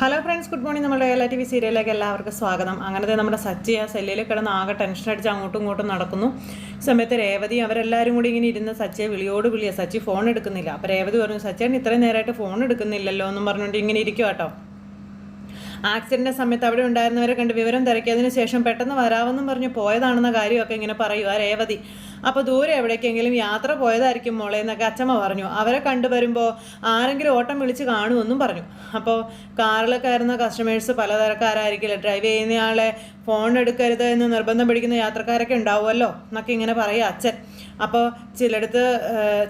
Hello friends good morning നമ്മുടെ എല്ലാ T V സീരിയലിലേക്ക് എല്ലാവർക്കും സ്വാഗതം. അങ്ങനത്തെ നമ്മുടെ സച്ചി ആ സെല്ലിൽ കിടന്ന് ആകെ ടെൻഷൻ അടിച്ച് അങ്ങോട്ടും ഇങ്ങോട്ടും നടക്കുന്നു. സമയത്ത് രേവതി അവരെല്ലാവരും കൂടി ഇങ്ങനെ ഇരുന്ന് സച്ചിയെ വിളിയോട് വിളിയാ. സച്ചി ഫോൺ എടുക്കുന്നില്ല. അപ്പോൾ രേവതി പറഞ്ഞു സച്ചിയാണ് ഇത്രയും നേരമായിട്ട് ഫോൺ എടുക്കുന്നില്ലല്ലോ എന്നും പറഞ്ഞുകൊണ്ട് ഇങ്ങനെ ഇരിക്കും കേട്ടോ ആക്സിഡന്റെ സമയത്ത് അവിടെ ഉണ്ടായിരുന്നവരെ കണ്ട് വിവരം തിരക്കിയതിന് ശേഷം പെട്ടെന്ന് വരാമെന്നും പറഞ്ഞ് പോയതാണെന്ന കാര്യമൊക്കെ ഇങ്ങനെ പറയുക രേവതി. അപ്പോൾ ദൂരെ എവിടേക്കെങ്കിലും യാത്ര പോയതായിരിക്കും മോളെ എന്നൊക്കെ അച്ഛമ്മ പറഞ്ഞു. അവരെ കണ്ടുവരുമ്പോൾ ആരെങ്കിലും ഓട്ടം വിളിച്ച് കാണുമെന്നും പറഞ്ഞു. അപ്പോൾ കാറിൽ കയറുന്ന കസ്റ്റമേഴ്സ് പലതരക്കാരായിരിക്കില്ല? ഡ്രൈവ് ചെയ്യുന്നയാളെ ഫോൺ എടുക്കരുത് എന്ന് നിർബന്ധം പിടിക്കുന്ന യാത്രക്കാരൊക്കെ ഉണ്ടാവുമല്ലോ എന്നൊക്കെ ഇങ്ങനെ പറയുക അച്ഛൻ. അപ്പോൾ ചിലടത്ത്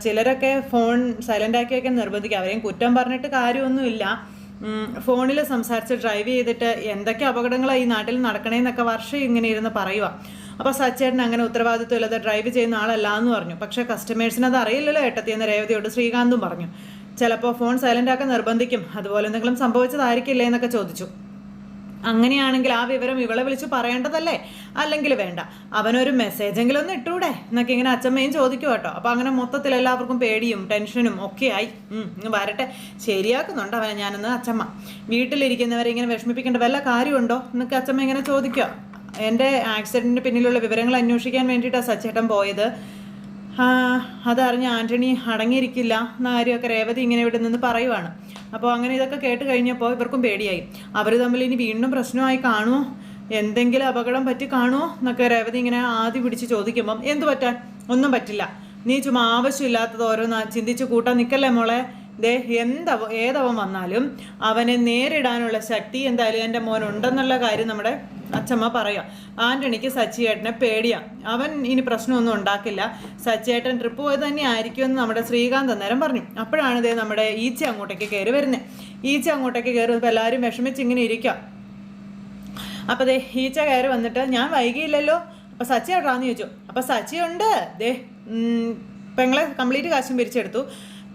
ചിലരൊക്കെ ഫോൺ സൈലന്റാക്കിയൊക്കെ നിർബന്ധിക്കുക അവരെയും കുറ്റം പറഞ്ഞിട്ട് കാര്യമൊന്നുമില്ല. ഫോണിൽ സംസാരിച്ച് ഡ്രൈവ് ചെയ്തിട്ട് എന്തൊക്കെ അപകടങ്ങളാണ് ഈ നാട്ടിൽ നടക്കണേന്നൊക്കെ വർഷം ഇങ്ങനെ ഇരുന്ന് പറയുക അപ്പോൾ സച്ചേട്ടൻ അങ്ങനെ ഉത്തരവാദിത്വം ഇല്ലാതെ ഡ്രൈവ് ചെയ്യുന്ന ആളല്ല എന്ന് പറഞ്ഞു. പക്ഷേ കസ്റ്റമേഴ്സിന് അത് അറിയില്ലല്ലോ ഏട്ടത്തി എന്ന രേവതിയോട് ശ്രീകാന്തും പറഞ്ഞു. ചിലപ്പോൾ ഫോൺ സൈലന്റ് ആക്കാൻ നിർബന്ധിക്കും. അതുപോലെ എന്തെങ്കിലും സംഭവിച്ചതായിരിക്കില്ലേ എന്നൊക്കെ ചോദിച്ചു. അങ്ങനെയാണെങ്കിൽ ആ വിവരം ഇവളെ വിളിച്ച് പറയേണ്ടതല്ലേ? അല്ലെങ്കിൽ വേണ്ട. അവനൊരു മെസ്സേജെങ്കിലും ഒന്ന് ഇട്ടൂടെ? എന്നൊക്കെ ഇങ്ങനെ അച്ഛമ്മയും ചോദിക്കും കേട്ടോ. അപ്പോൾ അങ്ങനെ മൊത്തത്തിൽ എല്ലാവർക്കും പേടിയും ടെൻഷനും ഒക്കെയായി ഇങ്ങ് വരട്ടെ. ശരിയാക്കുന്നുണ്ട് അവനെ ഞാനെന്ന് അച്ഛമ്മ. വീട്ടിലിരിക്കുന്നവരെ ഇങ്ങനെ വിഷമിപ്പിക്കേണ്ട വല്ല കാര്യമുണ്ടോ? എന്നൊക്കെ അച്ഛമ്മ ഇങ്ങനെ ചോദിക്കുക എന്റെ ആക്സിഡന്റിന് പിന്നിലുള്ള വിവരങ്ങൾ അന്വേഷിക്കാൻ വേണ്ടിയിട്ടാണ് സച്ചേട്ടൻ പോയത്. അതറിഞ്ഞ ആന്റണി അടങ്ങിയിരിക്കില്ല എന്ന കാര്യമൊക്കെ രേവതി ഇങ്ങനെ ഇവിടെ നിന്ന് പറയുവാണ്. അപ്പോൾ അങ്ങനെ ഇതൊക്കെ കേട്ട് കഴിഞ്ഞപ്പോൾ ഇവർക്കും പേടിയായി. അവർ തമ്മിൽ ഇനി വീണ്ടും പ്രശ്നമായി കാണുമോ? എന്തെങ്കിലും അപകടം പറ്റി കാണുമോ? എന്നൊക്കെ രേവതി ഇങ്ങനെ ആദ്യം പിടിച്ച് ചോദിക്കുമ്പം എന്തു പറ്റാൻ? ഒന്നും പറ്റില്ല. നീ ചുമ ആവശ്യമില്ലാത്തത് ഓരോന്ന് ചിന്തിച്ച് കൂട്ടാൻ നിൽക്കല്ലേ മോളെ? ദേ എന്തവ ഏതവൻ വന്നാലും അവനെ നേരിടാനുള്ള ശക്തി എന്തായാലും എന്റെ മോനുണ്ടെന്നുള്ള കാര്യം നമ്മുടെ അച്ഛമ്മ പറയാം ആന്റണിക്ക് സച്ചിയേട്ടനെ പേടിയാ. അവൻ ഇനി പ്രശ്നമൊന്നും ഉണ്ടാക്കില്ല. സച്ചിയേട്ടൻ ട്രിപ്പ് പോയത് തന്നെ ആയിരിക്കുമെന്ന് നമ്മുടെ ശ്രീകാന്ത് അന്നേരം പറഞ്ഞു. അപ്പോഴാണ് ഇതേ നമ്മുടെ ഈച്ച അങ്ങോട്ടേക്ക് കയറി വരുന്നത് ഈച്ച അങ്ങോട്ടേക്ക് കയറി വന്നപ്പോൾ എല്ലാവരും വിഷമിച്ച് ഇങ്ങനെ ഇരിക്കാം. അപ്പോൾ ദേ ഈച്ച കയറി വന്നിട്ട് ഞാൻ വൈകിയില്ലല്ലോ. അപ്പോൾ സച്ചി ചോദിച്ചു. അപ്പോൾ സച്ചി ഉണ്ട്. ദേ പെങ്ങളെ കംപ്ലീറ്റ് കാശും പിരിച്ചെടുത്തു.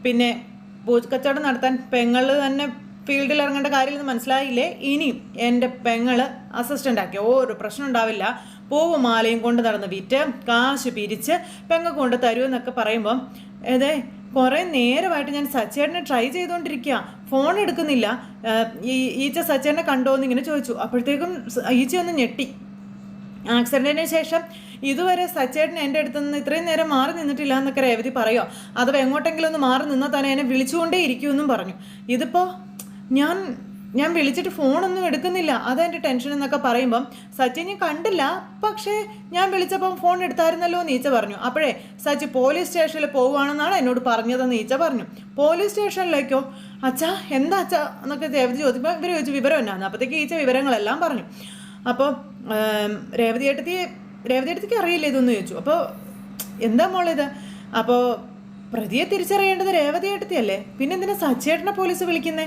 പിന്നെ പൂച്ചക്കച്ചവടം നടത്താൻ പെങ്ങൾ തന്നെ ഫീൽഡിൽ ഇറങ്ങേണ്ട കാര്യമെന്ന് മനസ്സിലായില്ലേ? ഇനിയും എന്റെ പെങ്ങൾ അസിസ്റ്റന്റ് ആക്കി. ഒരു പ്രശ്നം ഉണ്ടാവില്ല. പൂവും മാലയും കൊണ്ട് നടന്ന് വിറ്റ് കാശ് പിരിച്ച് പെങ്ങ് കൊണ്ട് തരുമെന്നൊക്കെ പറയുമ്പം അതെ കുറേ നേരമായിട്ട് ഞാൻ സച്ചേട്ടനെ ട്രൈ ചെയ്തുകൊണ്ടിരിക്കുക ഫോൺ എടുക്കുന്നില്ല. ഈ ഈച്ച സച്ചേട്ടനെ കണ്ടോന്ന് ഇങ്ങനെ ചോദിച്ചു. അപ്പോഴത്തേക്കും ഈച്ച ഒന്ന് ഞെട്ടി. ആക്സിഡന്റിന് ശേഷം ഇതുവരെ സച്ചേട്ടൻ എന്റെ അടുത്ത് നിന്ന് ഇത്രയും നേരം മാറി നിന്നിട്ടില്ല എന്നൊക്കെ രേവതി പറയുമോ അഥവാ എങ്ങോട്ടെങ്കിലും ഒന്ന് മാറി നിന്നാൽ തന്നെ എന്നെ വിളിച്ചുകൊണ്ടേ ഇരിക്കുമെന്നും പറഞ്ഞു. ഇതിപ്പോൾ ഞാൻ ഞാൻ വിളിച്ചിട്ട് ഫോണൊന്നും എടുക്കുന്നില്ല. അതെന്റെ ടെൻഷൻ എന്നൊക്കെ പറയുമ്പം സച്ചി ഞാൻ കണ്ടില്ല. പക്ഷേ ഞാൻ വിളിച്ചപ്പം ഫോൺ എടുത്തായിരുന്നല്ലോ നീച്ച പറഞ്ഞു. അപ്പോഴേ സച്ചി പോലീസ് സ്റ്റേഷനിൽ പോവുകയാണെന്നാണ് എന്നോട് പറഞ്ഞതെന്ന് നീച്ച പറഞ്ഞു. പോലീസ് സ്റ്റേഷനിലേക്കോ? അച്ഛാ എന്താ അച്ഛാ എന്നൊക്കെ രേവതി ചോദിക്കുമ്പോൾ ഇവർ ചോദിച്ചു വിവരം എന്നാന്ന്. അപ്പോഴത്തേക്ക് ഈച്ച വിവരങ്ങളെല്ലാം പറഞ്ഞു. അപ്പോൾ രേവതി ഏട്ടത്തി രേവതി ഏട്ടത്തിക്ക് അറിയില്ല ഇതൊന്നും ചോദിച്ചു. അപ്പോൾ എന്താ മോളിത്? അപ്പോൾ പ്രതിയെ തിരിച്ചറിയേണ്ടത് രേവതി ഏട്ടത്തിയല്ലേ? പിന്നെ എന്തിനാ സച്ചേട്ടനെ പോലീസ് വിളിക്കുന്നേ?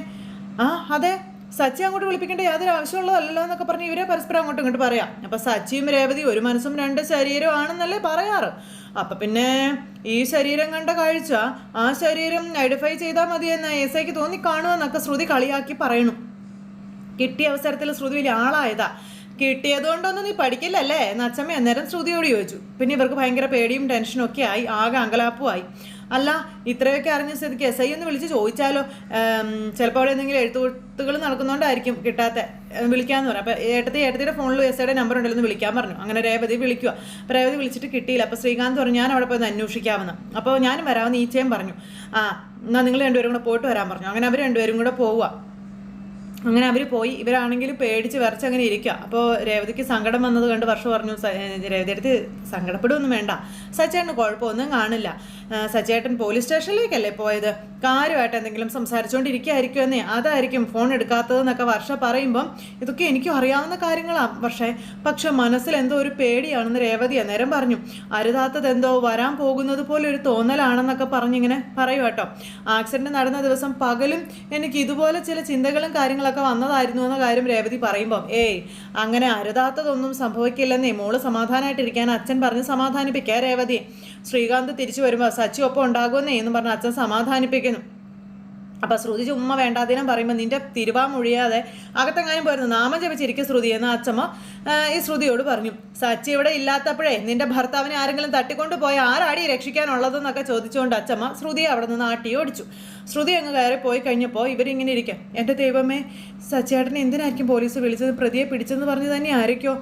ആ അതെ. സച്ചി അങ്ങോട്ട് വിളിപ്പിക്കേണ്ട യാതൊരു ആവശ്യമുള്ളതല്ലോ എന്നൊക്കെ പറഞ്ഞ് ഇവരെ പരസ്പരം അങ്ങോട്ടും ഇങ്ങോട്ട് പറയാം. അപ്പം സച്ചിയും രേവതി ഒരു മനസ്സും രണ്ട് ശരീരവും ആണെന്നല്ലേ പറയാറ്. അപ്പം പിന്നെ ഈ ശരീരം കണ്ട കാഴ്ച ആ ശരീരം ഐഡന്റിഫൈ ചെയ്താൽ മതി എന്ന് എസ് ഐക്ക് തോന്നി കാണുമെന്നൊക്കെ ശ്രുതി കളിയാക്കി പറയണു. കിട്ടിയ അവസരത്തിൽ ശ്രുതി വലിയ ആളായതാ. കിട്ടിയത് കൊണ്ടൊന്നും നീ പഠിക്കില്ലല്ലേ? എന്ന് അച്ഛമ്മ അന്നേരം ശ്രുതിയോട് ചോദിച്ചു. പിന്നെ ഇവർക്ക് ഭയങ്കര പേടിയും ടെൻഷനും ഒക്കെ ആയി ആകെ അങ്കലാപ്പുമായി അല്ല ഇത്രയൊക്കെ അറിഞ്ഞ സ്ഥിതിക്ക് എസ് ഐ ഒന്ന് വിളിച്ച് ചോദിച്ചാലോ? ചിലപ്പോൾ അവിടെ എന്തെങ്കിലും എഴുത്തുകൂട്ടുകൾ നടക്കുന്നതുകൊണ്ടായിരിക്കും കിട്ടാത്ത. വിളിക്കാമെന്ന് പറഞ്ഞു അപ്പോൾ ഏട്ടത്തി ഏട്ടത്തിയുടെ ഫോണിൽ എസ് ഐയുടെ നമ്പർ ഉണ്ടല്ലോ എന്ന് വിളിക്കാൻ പറഞ്ഞു. അങ്ങനെ രേവതി വിളിക്കുക അപ്പോൾ രേവതി വിളിച്ചിട്ട് കിട്ടിയില്ല. അപ്പോൾ ശ്രീകാന്ത് പറഞ്ഞു ഞാൻ അവിടെ പോയി അന്വേഷിക്കാമെന്ന്. അപ്പോൾ ഞാനും വരാമെന്ന് ഈച്ചയും പറഞ്ഞു. ആ എന്നാൽ നിങ്ങൾ രണ്ടുപേരും കൂടെ പോയിട്ട് വരാൻ പറഞ്ഞു. അങ്ങനെ അവർ രണ്ടുപേരും കൂടെ പോവുക അങ്ങനെ അവർ പോയി. ഇവരാണെങ്കിൽ പേടിച്ച് വിറച്ച് അങ്ങനെ ഇരിക്കുക അപ്പോൾ രേവതിക്ക് സങ്കടം വന്നത് കണ്ട് വർഷം പറഞ്ഞു രേവതി അടുത്ത് സങ്കടപ്പെടുകയൊന്നും വേണ്ട. സച്ചേട്ടന് കുഴപ്പമൊന്നും കാണില്ല. സച്ചേട്ടൻ പോലീസ് സ്റ്റേഷനിലേക്കല്ലേ പോയത്? കാര്യമായിട്ട് എന്തെങ്കിലും സംസാരിച്ചുകൊണ്ടിരിക്കുകയായിരിക്കുമെന്നേ അതായിരിക്കും ഫോൺ എടുക്കാത്തതെന്നൊക്കെ വർഷ പറയുമ്പം ഇതൊക്കെ എനിക്കും അറിയാവുന്ന കാര്യങ്ങളാണ് പക്ഷേ പക്ഷെ മനസ്സിൽ എന്തോ ഒരു പേടിയാണെന്ന് രേവതി അന്നേരം പറഞ്ഞു. അരുതാത്തത് എന്തോ വരാൻ പോകുന്നത് പോലെ ഒരു തോന്നലാണെന്നൊക്കെ പറഞ്ഞിങ്ങനെ പറയും കേട്ടോ ആക്സിഡന്റ് നടന്ന ദിവസം പകലും എനിക്ക് ഇതുപോലെ ചില ചിന്തകളും കാര്യങ്ങളൊക്കെ വന്നതായിരുന്നു എന്ന കാര്യം രേവതി പറയുമ്പം ഏയ് അങ്ങനെ അരുതാത്തതൊന്നും സംഭവിക്കില്ലെന്നേ. മോൾ സമാധാനമായിട്ടിരിക്കാൻ അച്ഛൻ പറഞ്ഞ് സമാധാനിപ്പിക്കുക രേവതി. ശ്രീകാന്ത് തിരിച്ചു വരുമ്പോൾ സച്ചി ഒപ്പം ഉണ്ടാകുമെന്നേ എന്ന് പറഞ്ഞ് അച്ഛൻ സമാധാനിപ്പിക്കുന്നു. അപ്പം ശ്രുതി ചുമ്മ വേണ്ടാതിനും പറയുമ്പോൾ നിന്റെ തിരുവാ മൊഴിയാതെ അകത്തെങ്ങാനും പോയിരുന്നു. നാമം ജപിച്ചിരിക്കും ശ്രുതി എന്ന് അച്ഛമ്മ ഈ ശ്രുതിയോട് പറഞ്ഞു. സച്ചി ഇവിടെ ഇല്ലാത്തപ്പോഴേ നിന്റെ ഭർത്താവിനെ ആരെങ്കിലും തട്ടിക്കൊണ്ട് പോയ ആരാടി രക്ഷിക്കാനുള്ളതെന്നൊക്കെ ചോദിച്ചുകൊണ്ട് അച്ഛമ്മ ശ്രുതിയെ അവിടെ നിന്ന് ആട്ടി ഓടിച്ചു. ശ്രുതി അങ്ങ് കയറി പോയി കഴിഞ്ഞപ്പോൾ ഇവരിങ്ങനെ ഇരിക്കാം. എന്റെ ദൈവമേ സച്ചേട്ടനെ എന്തിനായിരിക്കും പോലീസ് വിളിച്ചത്? പ്രതിയെ പിടിച്ചെന്ന് പറഞ്ഞു തന്നെ ആയിരിക്കോ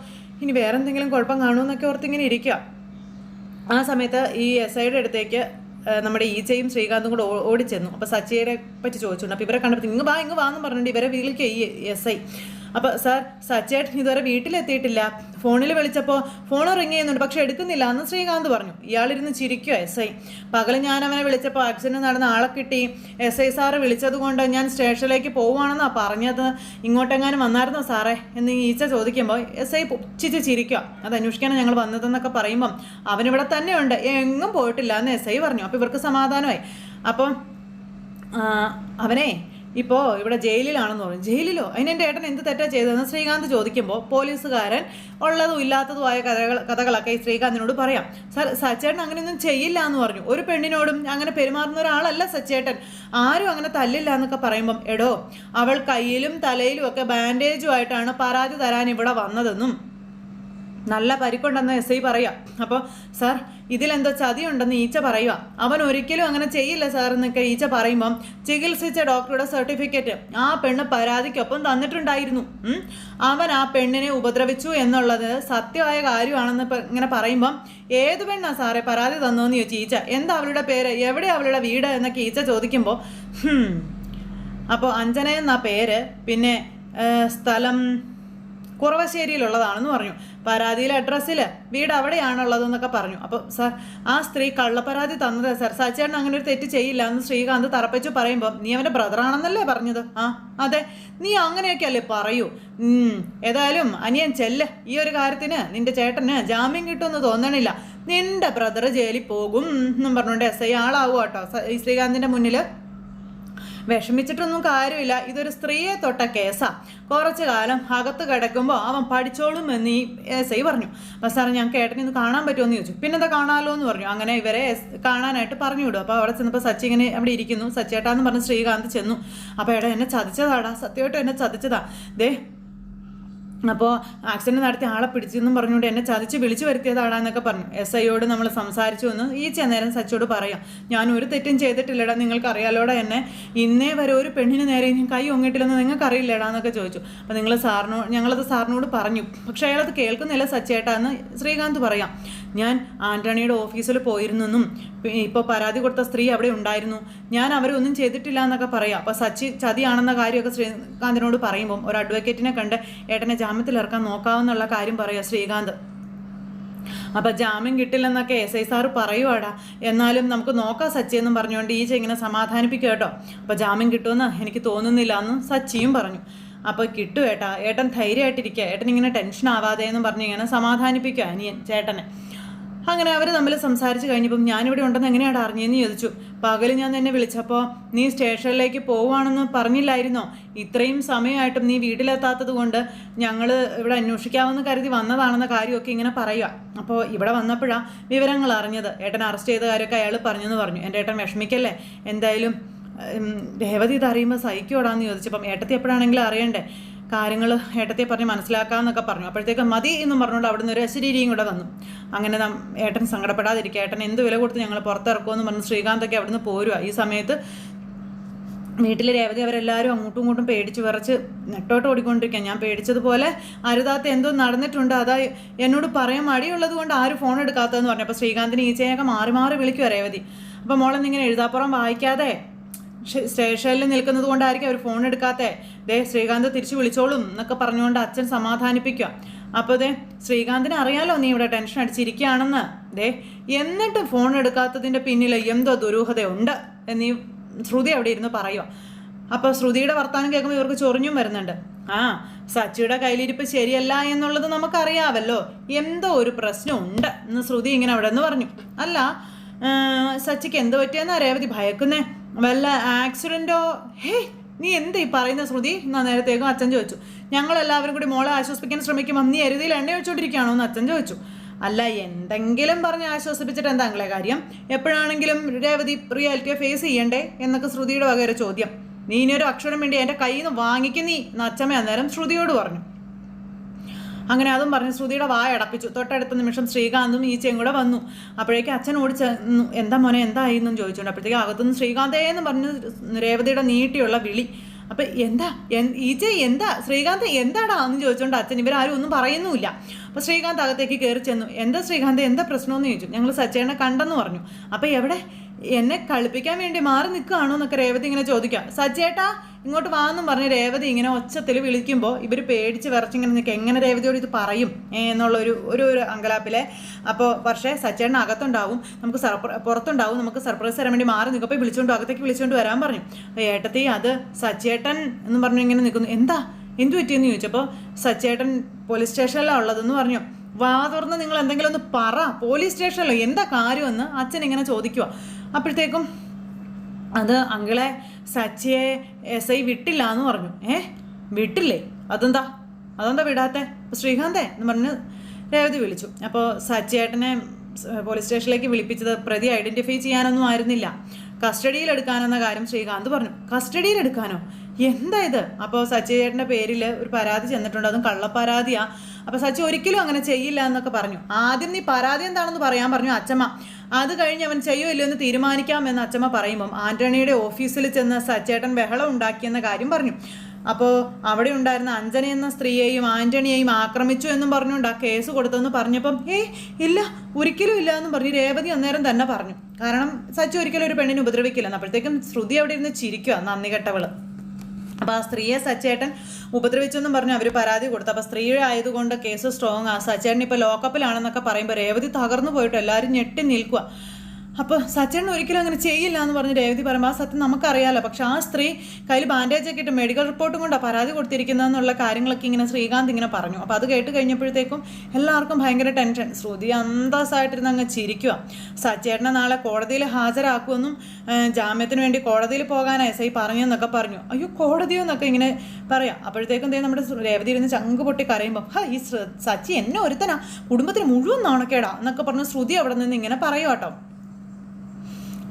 ഇനി വേറെ എന്തെങ്കിലും കുഴപ്പം കാണുമെന്നൊക്കെ ഓർത്തിങ്ങനെ ഇരിക്കുക ആ സമയത്ത് ഈ എസ് ഐയുടെ അടുത്തേക്ക് നമ്മുടെ ഈച്ചയും ശ്രീകാന്തും കൂടെ ഓടിച്ചെന്നു. അപ്പോൾ സച്ചിയെ പറ്റി ചോദിച്ചു അപ്പോൾ ഇവരെ കണ്ടപ്പോൾ ഇങ്ങ് വാ ഇങ്ങ് വാന്ന് ഇവരെ വിളിക്കുക ഈ എസ് ഐ. അപ്പോൾ സാർ സച്ചേട്ടൻ ഇതുവരെ വീട്ടിലെത്തിയിട്ടില്ല. ഫോണിൽ വിളിച്ചപ്പോൾ ഫോൺ റിങ് ചെയ്യുന്നുണ്ട് പക്ഷെ എടുക്കുന്നില്ല എന്ന് ശ്രീകാന്ത് പറഞ്ഞു. ഇയാളിരുന്ന് ചിരിക്കുക എസ് ഐ. പകൽ ഞാൻ അവനെ വിളിച്ചപ്പോൾ ആക്സിഡന്റ് നടന്ന ആളെ കിട്ടി. എസ് ഐ സാറ് വിളിച്ചത് കൊണ്ട് ഞാൻ സ്റ്റേഷനിലേക്ക് പോവുകയാണെന്നാണ് പറഞ്ഞത്. ഇങ്ങോട്ടെങ്ങാനും വന്നായിരുന്നോ സാറേ? എന്ന് ഈച്ച ചോദിക്കുമ്പോൾ എസ് ഐ പുച്ഛിച്ച് ചിരിക്കുക അത് അന്വേഷിക്കാനാണ് ഞങ്ങൾ വന്നതെന്നൊക്കെ പറയുമ്പം അവനിവിടെ തന്നെയുണ്ട്. എങ്ങും പോയിട്ടില്ല എന്ന് എസ് ഐ പറഞ്ഞു. അപ്പോൾ ഇവർക്ക് സമാധാനമായി. അപ്പം അവനെ ഇപ്പോൾ ഇവിടെ ജയിലിലാണെന്ന് പറഞ്ഞു. ജയിലിലോ? അതിന് എന്റെ ഏട്ടൻ എന്ത് തെറ്റാ ചെയ്തതെന്ന് ശ്രീകാന്ത് ചോദിക്കുമ്പോൾ പോലീസുകാരൻ ഉള്ളതും ഇല്ലാത്തതുമായ കഥകൾ കഥകളൊക്കെ ഈ ശ്രീകാന്തിനോട് പറയാം. സർ സച്ചേട്ടൻ അങ്ങനെയൊന്നും ചെയ്യില്ല എന്ന് പറഞ്ഞു. ഒരു പെണ്ണിനോടും അങ്ങനെ പെരുമാറുന്ന ഒരാളല്ല സച്ചേട്ടൻ. ആരും അങ്ങനെ തല്ലില്ല എന്നൊക്കെ പറയുമ്പം എടോ അവൾ കയ്യിലും തലയിലും ഒക്കെ ബാൻഡേജുമായിട്ടാണ് പരാതി തരാൻ ഇവിടെ വന്നതെന്നും നല്ല പരിക്കുണ്ടെന്ന് എസ് ഐ പറയാം. അപ്പോൾ സാർ ഇതിലെന്തോ ചതിയുണ്ടെന്ന് ഈച്ച പറയുക. അവൻ ഒരിക്കലും അങ്ങനെ ചെയ്യില്ല സാർ എന്നൊക്കെ ഈച്ച പറയുമ്പം ചികിത്സിച്ച ഡോക്ടറുടെ സർട്ടിഫിക്കറ്റ് ആ പെണ്ണ് പരാതിക്കൊപ്പം തന്നിട്ടുണ്ടായിരുന്നു. അവൻ ആ പെണ്ണിനെ ഉപദ്രവിച്ചു എന്നുള്ളത് സത്യമായ കാര്യമാണെന്ന് ഇങ്ങനെ പറയുമ്പം ഏത് പെണ്ണാ സാറെ പരാതി തന്നോന്ന് ചോദിച്ചു ഈച്ച. എന്താ അവളുടെ പേര്? എവിടെ അവളുടെ വീട്? എന്നൊക്കെ ഈച്ച ചോദിക്കുമ്പോൾ അപ്പോൾ അഞ്ജന എന്നാ പേര്? പിന്നെ സ്ഥലം കുറവശ്ശേരിയിലുള്ളതാണെന്ന് പറഞ്ഞു. പരാതിയിലെ അഡ്രസ്സിൽ വീട് അവിടെയാണുള്ളതെന്നൊക്കെ പറഞ്ഞു. അപ്പോൾ സാർ ആ സ്ത്രീ കള്ളപ്പരാതി തന്നത് സാർ. സച്ചേട്ടൻ അങ്ങനെ ഒരു തെറ്റ് ചെയ്യില്ല എന്ന് ശ്രീകാന്ത് തറപ്പിച്ചു പറയുമ്പോൾ നീ അവന്റെ ബ്രദറാണെന്നല്ലേ പറഞ്ഞത്? ആ അതെ. നീ അങ്ങനെയൊക്കെ അല്ലേ പറയൂ ഏതായാലും അനിയൻ ചെല്ല്. ഈ ഒരു കാര്യത്തിന് നിന്റെ ചേട്ടന് ജാമ്യം കിട്ടുമെന്ന് തോന്നണില്ല. നിന്റെ ബ്രദർ ജയിലിൽ പോകും എന്നും പറഞ്ഞുകൊണ്ട് എസ് ഐ ആളാവും കേട്ടോ ശ്രീകാന്തിന്റെ മുന്നിൽ വിഷമിച്ചിട്ടൊന്നും കാര്യമില്ല. ഇതൊരു സ്ത്രീയെ തൊട്ട കേസാ. കുറച്ചു കാലം അകത്ത് കിടക്കുമ്പോൾ അവൻ പഠിച്ചോളും എന്ന് ഈ എസ് ഐ പറഞ്ഞു. അപ്പം സാറെ ഞാൻ ഏട്ടനെ ഒന്ന് കാണാൻ പറ്റുമോ എന്ന് ചോദിച്ചു. പിന്നെന്താ കാണാമല്ലോ എന്ന് പറഞ്ഞു. അങ്ങനെ ഇവരെ കാണാനായിട്ട് പറഞ്ഞു വിടും. അപ്പോൾ അവിടെ ചെന്നപ്പോൾ സച്ചി ഇങ്ങനെ അവിടെ ഇരിക്കുന്നു. സച്ചേട്ടാന്ന് പറഞ്ഞ് ശ്രീകാന്ത് ചെന്നു. അപ്പോൾ എടാ എന്നെ ചതിച്ചതാടാ. സത്യമായിട്ടും എന്നെ ചതിച്ചതാ. ദേ അപ്പോൾ ആക്സിഡന്റ് നടത്തി ആളെ പിടിച്ചെന്നും പറഞ്ഞുകൊണ്ട് എന്നെ ചതിച്ച് വിളിച്ചു വരുത്തിയതാടാന്നൊക്കെ പറഞ്ഞു. എസ് ഐയോട് നമ്മൾ സംസാരിച്ചു എന്ന് ഈ ചെന്നേരം സച്ചോട് പറയാം. ഞാൻ ഒരു തെറ്റും ചെയ്തിട്ടില്ലടാ. നിങ്ങൾക്ക് അറിയാലോടാ എന്നെ. ഇന്നേ വരെ ഒരു പെണ്ണിന് നേരെ കൈ ഒങ്ങിട്ടില്ലെന്ന് നിങ്ങൾക്ക് അറിയില്ലടാ എന്നൊക്കെ ചോദിച്ചു. അപ്പോൾ നിങ്ങൾ സാറിനോട് ഞങ്ങളത് സാറിനോട് പറഞ്ഞു. പക്ഷേ അയാളത് കേൾക്കുന്നില്ല സച്ചേട്ടാ എന്ന് ശ്രീകാന്ത് പറയാം. ഞാൻ ആന്റണിയുടെ ഓഫീസിൽ പോയിരുന്നെന്നും ഇപ്പോൾ പരാതി കൊടുത്ത സ്ത്രീ അവിടെ ഉണ്ടായിരുന്നു. ഞാൻ അവരെ ഒന്നും ചെയ്തിട്ടില്ല എന്നൊക്കെ പറയാം. അപ്പോൾ സച്ചി ചതിയാണെന്ന കാര്യമൊക്കെ ശ്രീകാന്തിനോട് പറയുമ്പം ഒരു അഡ്വക്കേറ്റിനെ കണ്ട് ഏട്ടനെ ജാമ്യത്തിൽ ഇറക്കാൻ നോക്കാമെന്നുള്ള കാര്യം പറയുക ശ്രീകാന്ത്. അപ്പം ജാമ്യം കിട്ടില്ലെന്നൊക്കെ എസ് ഐ സാറ് പറയുവാടാ. എന്നാലും നമുക്ക് നോക്കാം സച്ചി എന്നും പറഞ്ഞുകൊണ്ട് ഈ ഇങ്ങനെ സമാധാനിപ്പിക്കുക കേട്ടോ. അപ്പോൾ ജാമ്യം കിട്ടുമെന്ന് എനിക്ക് തോന്നുന്നില്ല എന്നും സച്ചിയും പറഞ്ഞു. അപ്പോൾ കിട്ടും ഏട്ടാ. ഏട്ടൻ ധൈര്യമായിട്ടിരിക്കുക. ഏട്ടൻ ഇങ്ങനെ ടെൻഷൻ ആവാതെ എന്ന് പറഞ്ഞ് ഇങ്ങനെ സമാധാനിപ്പിക്കുക അനിയൻ ചേട്ടനെ. അങ്ങനെ അവർ തമ്മിൽ സംസാരിച്ച് കഴിഞ്ഞപ്പം ഞാനിവിടെ ഉണ്ടെന്ന് എങ്ങനെയാണ് അറിഞ്ഞതെന്ന് ചോദിച്ചു. പകൽ ഞാൻ നിന്നെ വിളിച്ചപ്പോൾ നീ സ്റ്റേഷനിലേക്ക് പോവുകയാണെന്ന് പറഞ്ഞില്ലായിരുന്നോ? ഇത്രയും സമയമായിട്ടും നീ വീട്ടിലെത്താത്തത് കൊണ്ട് ഞങ്ങൾ ഇവിടെ അന്വേഷിക്കാമെന്ന് കരുതി വന്നതാണെന്ന കാര്യമൊക്കെ ഇങ്ങനെ പറയുക. അപ്പോൾ ഇവിടെ വന്നപ്പോഴാണ് വിവരങ്ങൾ അറിഞ്ഞത്. ഏട്ടൻ അറസ്റ്റ് ചെയ്ത കാര്യമൊക്കെ അയാൾ പറഞ്ഞെന്ന് പറഞ്ഞു. എന്റെ ഏട്ടൻ വിഷമിക്കല്ലേ? എന്തായാലും രേവതി ഇത് അറിയുമ്പോൾ സഹിക്കോടാന്ന് ചോദിച്ചപ്പം ഏട്ടത്തി എപ്പോഴാണെങ്കിലും അറിയണ്ടേ? കാര്യങ്ങൾ ഏട്ടത്തെ പറഞ്ഞ് മനസ്സിലാക്കാമെന്നൊക്കെ പറഞ്ഞു. അപ്പോഴത്തേക്ക് മതി എന്ന് പറഞ്ഞുകൊണ്ട് അവിടുന്ന് ഒരു അശരീരിയും കൂടെ വന്നു. അങ്ങനെ നാം ഏട്ടൻ സങ്കടപ്പെടാതിരിക്കുക. ഏട്ടൻ എന്ത് വില കൊടുത്ത് ഞങ്ങൾ പുറത്തിറക്കുമെന്ന് പറഞ്ഞ് ശ്രീകാന്തൊക്കെ അവിടുന്ന് പോരുക ഈ സമയത്ത് വീട്ടിലെ രേവതി അവരെല്ലാവരും അങ്ങോട്ടും ഇങ്ങോട്ടും പേടിച്ച് വിറച്ച് നെട്ടോട്ട് ഓടിക്കൊണ്ടിരിക്കുക. ഞാൻ പേടിച്ചതുപോലെ അരുതാത്ത എന്തോ നടന്നിട്ടുണ്ട്. അതാ എന്നോട് പറയാൻ മടിയുള്ളത് കൊണ്ട് ആരും ഫോൺ എടുക്കാത്തതെന്ന് പറഞ്ഞു. അപ്പോൾ ശ്രീകാന്തിന് ഈച്ചയൊക്കെ മാറി മാറി വിളിക്കുക രേവതി. അപ്പോൾ മോളെന്നിങ്ങനെ എഴുതാപ്പുറം വായിക്കാതെ സ്റ്റേഷനിൽ നിൽക്കുന്നത് കൊണ്ടായിരിക്കും അവർ ഫോൺ എടുക്കാത്തേ. ദേ ശ്രീകാന്ത് തിരിച്ചു വിളിച്ചോളും എന്നൊക്കെ പറഞ്ഞുകൊണ്ട് അച്ഛൻ സമാധാനിപ്പിക്കുക. അപ്പോൾ ദേ ശ്രീകാന്തിന് അറിയാലോ നീ ഇവിടെ ടെൻഷൻ അടിച്ചിരിക്കുകയാണെന്ന്. ദേ എന്നിട്ട് ഫോൺ എടുക്കാത്തതിന്റെ പിന്നിൽ എന്തോ ദുരൂഹതയുണ്ട് എന്നീ ശ്രുതി അവിടെ ഇരുന്ന് പറയുക അപ്പോൾ ശ്രുതിയുടെ വർത്തമാനം കേൾക്കുമ്പോൾ ഇവർക്ക് ചൊറിഞ്ഞും വരുന്നുണ്ട്. ആ സച്ചിയുടെ കയ്യിലിരിപ്പ് ശരിയല്ല എന്നുള്ളത് നമുക്കറിയാവല്ലോ. എന്തോ ഒരു പ്രശ്നമുണ്ട് എന്ന് ശ്രുതി ഇങ്ങനെ അവിടെ നിന്ന് പറഞ്ഞു. അല്ല സച്ചിക്ക് എന്ത് പറ്റിയെന്നാ രേവതി ഭയക്കുന്നേ? വല്ല ആക്സിഡന്റോ ഹേ നീ എന്താ പറയുന്ന ശ്രുതി? എന്നാ നേരത്തേക്കും അച്ഛൻ ചോദിച്ചു. ഞങ്ങൾ എല്ലാവരും കൂടി മോളെ ആശ്വസിപ്പിക്കാൻ ശ്രമിക്കുമ്പോൾ നീ അരുതിയിൽ എണ്ണ വെച്ചോണ്ടിരിക്കുകയാണോ എന്ന് അച്ഛൻ ചോദിച്ചു. അല്ല എന്തെങ്കിലും പറഞ്ഞ് ആശ്വസിപ്പിച്ചിട്ട് എന്താ അങ്ങളെ കാര്യം? എപ്പോഴാണെങ്കിലും രേവതി റിയാലിറ്റിയെ ഫേസ് ചെയ്യണ്ടേ? എന്നൊക്കെ ശ്രുതിയുടെ വകയൊരു ചോദ്യം. നീ ഇനി ഒരു അക്ഷരം വേണ്ടി എന്റെ കയ്യിൽ നിന്ന് വാങ്ങിക്കുന്നീ എന്ന് അച്ഛമ്മ അന്നേരം ശ്രുതിയോട് പറഞ്ഞു. അങ്ങനെ അതും പറഞ്ഞ് ശ്രുതിയുടെ വായ അടപ്പിച്ചു തൊട്ടടുത്ത നിമിഷം ശ്രീകാന്തും ഈച്ചയും കൂടെ വന്നു. അപ്പോഴേക്കും അച്ഛൻ ഓടി എന്താ മോനെ എന്തായി എന്നും ചോദിച്ചുകൊണ്ട് അപ്പോഴത്തേക്ക് അകത്തുനിന്ന് ശ്രീകാന്തേ എന്ന് പറഞ്ഞ് രേവതിയുടെ നീട്ടിയുള്ള വിളി. അപ്പം എന്താ ഈച്ച എന്താ ശ്രീകാന്ത് എന്താടാ എന്ന് ചോദിച്ചുകൊണ്ട് അച്ഛൻ ഇവരാരും ഒന്നും പറയുന്നുമില്ല. അപ്പോൾ ശ്രീകാന്ത് അകത്തേക്ക് കയറി ചെന്നു. എന്താ ശ്രീകാന്ത് എന്താ പ്രശ്നമെന്ന് ചോദിച്ചു. ഞങ്ങൾ സച്ചേനെ കണ്ടെന്ന് പറഞ്ഞു. അപ്പോൾ എവിടെ? എന്നെ കളിപ്പിക്കാൻ വേണ്ടി മാറി നിൽക്കുകയാണോ എന്നൊക്കെ രേവതി ഇങ്ങനെ ചോദിക്കാം സജ്ജേട്ടാ ഇങ്ങോട്ട് വാന്നും പറഞ്ഞ് രേവതി ഇങ്ങനെ ഒച്ചത്തിൽ വിളിക്കുമ്പോൾ ഇവർ പേടിച്ച് വിറച്ചിങ്ങനെ നിൽക്കുക എങ്ങനെ രേവതിയോട് ഇത് പറയും? എന്നുള്ള ഒരു ഒരു അങ്കലാപ്പിലെ. അപ്പോൾ പക്ഷേ സച്ചേട്ടൻ അകത്തുണ്ടാവും. നമുക്ക് സർപ്ര പുറത്തുണ്ടാവും. നമുക്ക് സർപ്രൈസ് തരാൻ വേണ്ടി മാറി നിൽക്കും. അപ്പോൾ വിളിച്ചുകൊണ്ട് അകത്തേക്ക് വിളിച്ചുകൊണ്ട് വരാൻ പറഞ്ഞു. അപ്പോൾ ഏട്ടത്തി അത് സച്ചേട്ടൻ എന്ന് പറഞ്ഞു ഇങ്ങനെ നിൽക്കുന്നു. എന്താ? എന്തു പറ്റിയെന്ന് ചോദിച്ചപ്പോൾ സച്ചേട്ടൻ പോലീസ് സ്റ്റേഷനിലാണ് ഉള്ളതെന്ന് പറഞ്ഞു. വാ തുറന്ന് നിങ്ങൾ എന്തെങ്കിലും ഒന്ന് പറ. പോലീസ് സ്റ്റേഷനിലോ? എന്താ കാര്യമെന്ന് അച്ഛൻ ഇങ്ങനെ ചോദിക്കുക അപ്പോഴത്തേക്കും അത് അങ്കിളെ സച്ചിയെ എസ് ഐ വിട്ടില്ല എന്ന് പറഞ്ഞു. ഏ? വിട്ടില്ലേ? അതെന്താ? അതെന്താ വിടാത്തെ? ശ്രീകാന്തെ എന്ന് പറഞ്ഞ് രേവതി വിളിച്ചു. അപ്പോൾ സച്ചിയേട്ടനെ പോലീസ് സ്റ്റേഷനിലേക്ക് വിളിപ്പിച്ചത് പ്രതി ഐഡന്റിഫൈ ചെയ്യാനൊന്നും ആയിരുന്നില്ല. കസ്റ്റഡിയിൽ എടുക്കാനെന്ന കാര്യം ശ്രീകാന്ത് പറഞ്ഞു. കസ്റ്റഡിയിൽ എടുക്കാനോ എന്താ ഇത്? അപ്പോൾ സച്ചിയേട്ടന്റെ പേരിൽ ഒരു പരാതി ചെന്നിട്ടുണ്ട്. അതും കള്ളപ്പരാതിയാ. അപ്പോൾ സച്ചി ഒരിക്കലും അങ്ങനെ ചെയ്യില്ല എന്നൊക്കെ പറഞ്ഞു. ആദ്യം നീ പരാതി എന്താണെന്ന് പറയാൻ പറഞ്ഞു അച്ചമ്മ. അത് കഴിഞ്ഞ് അവൻ ചെയ്യോ ഇല്ലയോ എന്ന് തീരുമാനിക്കാമെന്ന് അച്ചമ്മ പറയുമ്പം ആന്റണിയുടെ ഓഫീസിൽ ചെന്ന് സച്ചേട്ടൻ ബഹളം ഉണ്ടാക്കിയെന്ന കാര്യം പറഞ്ഞു. അപ്പോൾ അവിടെ ഉണ്ടായിരുന്ന അഞ്ജന എന്ന സ്ത്രീയെയും ആന്റണിയെയും ആക്രമിച്ചു എന്നും പറഞ്ഞുകൊണ്ട് ആ കേസ് കൊടുത്തെന്ന് പറഞ്ഞപ്പം ഏ ഇല്ല ഒരിക്കലും ഇല്ല എന്നും പറഞ്ഞ് രേവതി അന്നേരം തന്നെ പറഞ്ഞു. കാരണം സച്ചു ഒരിക്കലും ഒരു പെണ്ണിനെ ഉപദ്രവിക്കില്ല. അപ്പോഴത്തേക്കും ശ്രുതി അവിടെ ഇരുന്ന് ചിരിക്കുക നന്ദി കെട്ടവൾ. അപ്പോൾ ആ സ്ത്രീയെ സച്ചേട്ടൻ ഉപദ്രവിച്ചെന്നും പറഞ്ഞ് അവർ പരാതി കൊടുത്തു. അപ്പോൾ സ്ത്രീ ആയതുകൊണ്ട് കേസ് സ്ട്രോങ് ആ. സച്ചേട്ടൻ ഇപ്പോൾ ലോക്കപ്പിലാണെന്നൊക്കെ പറയുമ്പോൾ രേവതി തകർന്നു പോയിട്ട് എല്ലാവരും ഞെട്ടി നിൽക്കുക അപ്പോൾ സച്ചേട്ടൻ ഒരിക്കലും അങ്ങനെ ചെയ്യില്ല എന്ന് പറഞ്ഞ് രേവതി പറയുമ്പോൾ ആ സത്യം നമുക്കറിയാലോ. പക്ഷെ ആ സ്ത്രീ കയ്യിൽ ബാൻഡേജ് ഒക്കെ ഇട്ട് മെഡിക്കൽ റിപ്പോർട്ടും കൊണ്ടാണ് പരാതി കൊടുത്തിരിക്കുന്നതെന്നുള്ള കാര്യങ്ങളൊക്കെ ഇങ്ങനെ ശ്രീകാന്ത് ഇങ്ങനെ പറഞ്ഞു. അപ്പോൾ അത് കേട്ട് കഴിഞ്ഞപ്പോഴത്തേക്കും എല്ലാവർക്കും ഭയങ്കര ടെൻഷൻ ശ്രുതി അന്തസ്സായിട്ടിരുന്ന് അങ്ങ് ചിരിക്കുക സച്ചേട്ടനെ നാളെ കോടതിയിൽ ഹാജരാക്കുമെന്നും ജാമ്യത്തിന് വേണ്ടി കോടതിയിൽ പോകാൻ എസ് ഐ പറഞ്ഞെന്നൊക്കെ പറഞ്ഞു. അയ്യോ കോടതിയോ എന്നൊക്കെ ഇങ്ങനെ പറയാം. അപ്പോഴത്തേക്കും ദേ നമ്മുടെ രേവതി ഇരുന്ന് ചങ്ക് പൊട്ടി കരയുമ്പോൾ ഹാ ഈ സച്ചി എന്നെ ഒരുത്തനാ. കുടുംബത്തിന് മുഴുവൻ നാണക്കേടാ എന്നൊക്കെ പറഞ്ഞ് ശ്രുതി അവിടെ നിന്ന് ഇങ്ങനെ പറയുക കേട്ടോ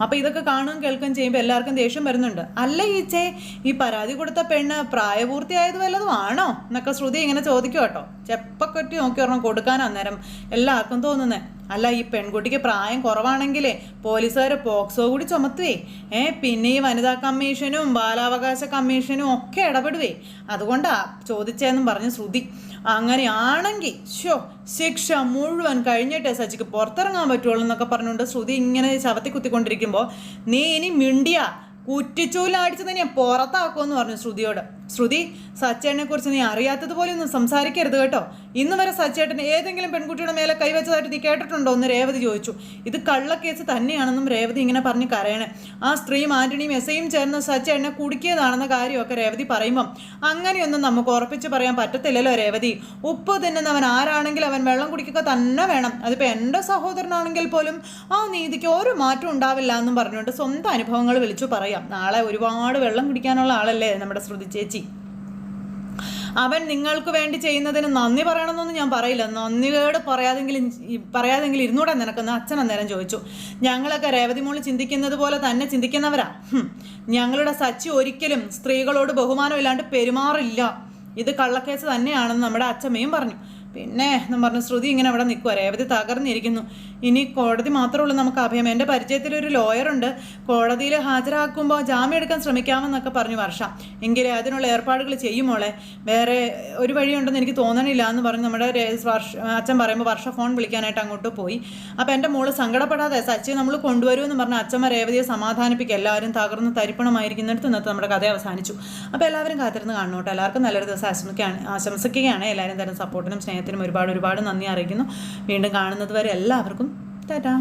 അപ്പോൾ ഇതൊക്കെ കാണുകയും കേൾക്കുകയും ചെയ്യുമ്പോൾ എല്ലാവർക്കും ദേഷ്യം വരുന്നുണ്ട്. അല്ല ഈച്ചേ ഈ പരാതി കൊടുത്ത പെണ്ണ് പ്രായപൂർത്തിയായത് വല്ലതും ആണോ? എന്നൊക്കെ ശ്രുതി ഇങ്ങനെ ചോദിക്കും കേട്ടോ. ചെപ്പക്കൊറ്റി നോക്കി ഒരെണ്ണം കൊടുക്കാൻ അന്നേരം എല്ലാവർക്കും തോന്നുന്നേ. അല്ല ഈ പെൺകുട്ടിക്ക് പ്രായം കുറവാണെങ്കിലേ പോലീസുകാർ പോക്സോ കൂടി ചുമത്തുവേ. ഏ പിന്നെ ഈ വനിതാ കമ്മീഷനും ബാലാവകാശ കമ്മീഷനും ഒക്കെ ഇടപെടുവേ. അതുകൊണ്ടാ ചോദിച്ചതെന്നും പറഞ്ഞ് ശ്രുതി. അങ്ങനെയാണെങ്കിൽ ഷോ ശിക്ഷ മുഴുവൻ കഴിഞ്ഞിട്ടേ സച്ചിക്ക് പുറത്തിറങ്ങാൻ പറ്റുള്ളൂ എന്നൊക്കെ പറഞ്ഞുകൊണ്ട് ശ്രുതി ഇങ്ങനെ ശവത്തി കുത്തിക്കൊണ്ടിരിക്കുമ്പോൾ നീ ഇനി മിണ്ടിയ? കുറ്റിച്ചൂലടിച്ച് തന്നെ പുറത്താക്കുമെന്ന് പറഞ്ഞു ശ്രുതിയോട്. ശ്രുതി സച്ചേട്ടനെ കുറിച്ച് നീ അറിയാത്തതുപോലെ ഒന്നും സംസാരിക്കരുത് കേട്ടോ. ഇന്ന് വരെ സച്ചേട്ടൻ ഏതെങ്കിലും പെൺകുട്ടിയുടെ മേലെ കൈവച്ചതായിട്ട് നീ കേട്ടിട്ടുണ്ടോ എന്ന് രേവതി ചോദിച്ചു. ഇത് കള്ളക്കേസ് തന്നെയാണെന്നും രേവതി ഇങ്ങനെ പറഞ്ഞ് കരയണേ. ആ സ്ത്രീയും ആന്റണിയും എസയും ചേർന്ന് സച്ചേട്ടനെ കുടുക്കിയതാണെന്ന കാര്യമൊക്കെ രേവതി പറയുമ്പം അങ്ങനെയൊന്നും നമുക്ക് ഉറപ്പിച്ച് പറയാൻ പറ്റത്തില്ലല്ലോ രേവതി. ഉപ്പ് തിന്നുന്നവൻ ആരാണെങ്കിലും അവൻ വെള്ളം കുടിക്കുക തന്നെ വേണം. അതിപ്പോൾ എന്റെ സഹോദരനാണെങ്കിൽ പോലും ആ നീതിക്ക് ഒരു മാറ്റം ഉണ്ടാവില്ല എന്നും പറഞ്ഞുകൊണ്ട് സ്വന്തം അനുഭവങ്ങൾ വിളിച്ചു പറയാം നാളെ ഒരുപാട് വെള്ളം കുടിക്കാനുള്ള ആളല്ലേ നമ്മുടെ ശ്രുതി ചേച്ചി. അവൻ നിങ്ങൾക്ക് വേണ്ടി ചെയ്യുന്നതിന് നന്ദി പറയണമെന്നൊന്നും ഞാൻ പറയില്ല. നന്ദികേട് പറയാതെങ്കിലും ഈ- പറയാതെങ്കിലും ഇരുന്നൂടെ നിനക്കെന്ന് അച്ഛൻ അന്നേരം ചോദിച്ചു. ഞങ്ങളൊക്കെ രേവതി മോൾ ചിന്തിക്കുന്നത് പോലെ തന്നെ ചിന്തിക്കുന്നവരാ. ഞങ്ങളുടെ സച്ചി ഒരിക്കലും സ്ത്രീകളോട് ബഹുമാനം ബഹുമാനമില്ലാണ്ട് പെരുമാറില്ല. ഇത് കള്ളക്കേസ് തന്നെയാണെന്ന് നമ്മുടെ അച്ഛമ്മയും പറഞ്ഞു. പിന്നെ എന്നും പറഞ്ഞു ശ്രുതി ഇങ്ങനെ അവിടെ നിൽക്കുക രേവതി തകർന്നിരിക്കുന്നു. ഇനി കോടതി മാത്രമേ ഉള്ളൂ നമുക്ക് അഭയം എന്റെ പരിചയത്തിൽ ഒരു ലോയറുണ്ട് കോടതിയിൽ ഹാജരാക്കുമ്പോൾ ജാമ്യം എടുക്കാൻ ശ്രമിക്കാമെന്നൊക്കെ പറഞ്ഞു വർഷ. എങ്കിലേ അതിനുള്ള ഏർപ്പാടുകൾ ചെയ്യുമോളെ വേറെ ഒരു വഴിയുണ്ടെന്ന് എനിക്ക് തോന്നണില്ല എന്ന് പറഞ്ഞ് നമ്മുടെ വർഷ അച്ഛൻ പറയുമ്പോൾ വർഷ ഫോൺ വിളിക്കാനായിട്ട് അങ്ങോട്ട് പോയി. അപ്പോൾ എന്റെ മോൾ സങ്കടപ്പെടാതെ സച്ചി നമ്മൾ കൊണ്ടുവരുമെന്ന് പറഞ്ഞ് അച്ഛമ്മ രേവതിയെ സമാധാനിപ്പിക്കുക. എല്ലാവരും തകർന്ന് തരിപ്പണമായിരിക്കുന്നിടത്ത് ഇന്നത്തെ നമ്മുടെ കഥ അവസാനിച്ചു. അപ്പോൾ എല്ലാവരും കാത്തിരുന്ന് കാണണം കേട്ടോ. എല്ലാവർക്കും നല്ലൊരു ദിവസം ആശംസിക്കുകയാണ് ആശംസിക്കുകയാണ്. എല്ലാവരും തരുന്ന സപ്പോർട്ടിനും സ്നേഹത്തിനും ഒരുപാട് ഒരുപാട് നന്ദി അറിയിക്കുന്നു. വീണ്ടും കാണുന്നത് വരെ എല്ലാവർക്കും ടാറ്റാ.